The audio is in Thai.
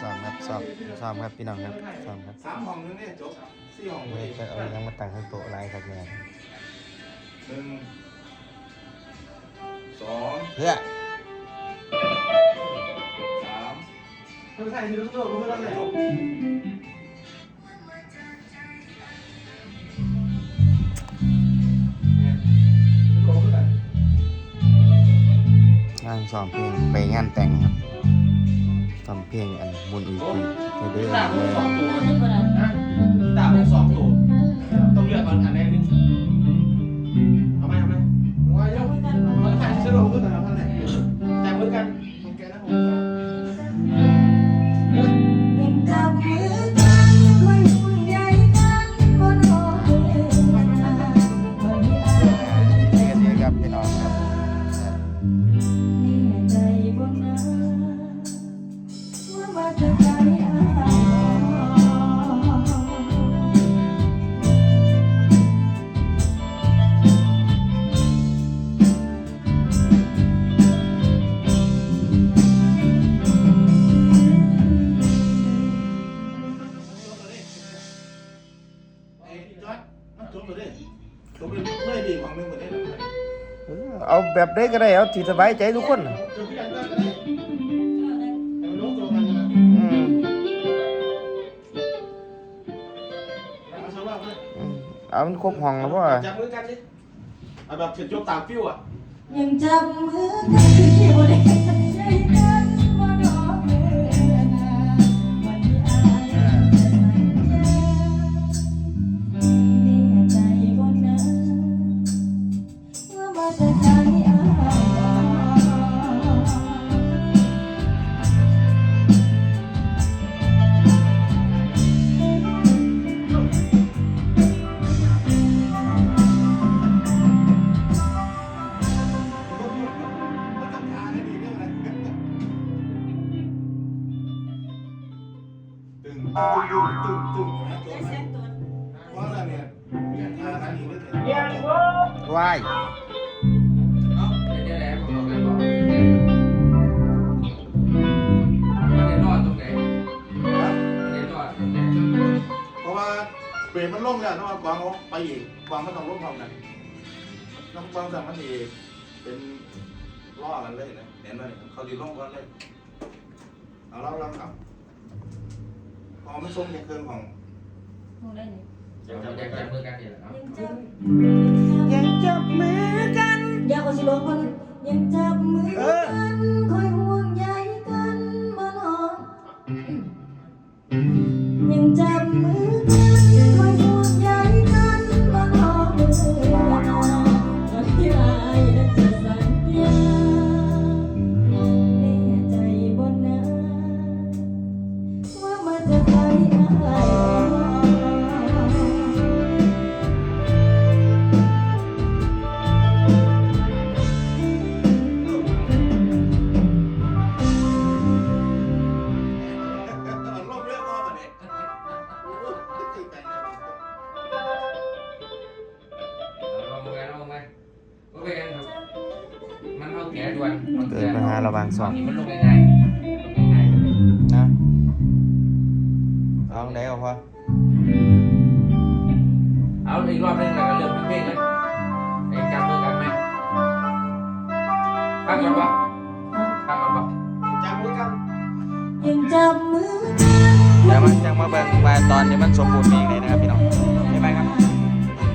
ซ้อมครับพี่น้องครับซ้อมครับสามห้องนึงเนี่ยจบสี่ห้องพอเฮ้ยดีจะเอายังมาตั้งข้างโต๊ะอะไรครับเนี่ยหนึ่งสองเพื่อสามไม่ใช่ที่รู้ตัวรู้ไม่ต้องเลยงานซ้อมเพลงไปงานแต่งครับ ทำเพลงอันบุญอีกทีในเดือนตาเลเป็นสองตัวนะตาเป็นสองตัว ต้องเลือกอันอันใดหนึ่ง ไอ้จอดมันจบเลยจบเลยเมื่อดีของนึงหมดเลยเออเอาแบบได้ก็ได้เอาที่สบายใจทุกคนน่ะจบที่อันก็ได้แต่มันรู้ตัวกันนะอืมเอาสำหรับเลยอืมเอามันครบห้องแล้วพ่อจับมือกันสิเอาแบบเฉยๆตามฟิวอะ ยังจับมือกันที่บ่ได้ งตึงตึงตึงนะจบนะเพราอะไรเนี่ยทานให้ดีเรื่องอะไรว้ายเอ้าเดี๋ยวแหละผมบอกเลยบอกมันได้รอดตรงไหนมันได้รอดตรงไหนเพราะว่าเปรตมันล่มแล้วต้องเอากวางไปอีกกวางมันต้องล่มพร้อมกันต้องกวางสั่งมันอีกเป็นล่อกันเลยนะเห็นไหมเขาดีล่มกันเลยเอาเราเราครับ พอไม่ส้มในเครื่องของจับจับจับมือกันเดี๋ยวเนาะยังจับมือกันอยากเอาสิลงคนยังจับมือกันค เอาแขนด่วนเกิดปัญหาระหว่างสองมันลงง่ายๆลงง่ายนะเอาไหนเอาพอๆเอาอีกรอบนึงแล้วก็เริ่มเพลงเลยไอ้จับมือกันไหมฟังก่อนปะฟังก่อนปะจับมือกันยังจับมือกันเดี๋ยวมันยังมาเบิ่งว่าตอนนี้มันสมบูรณ์เองเลยนะครับพี่น้อง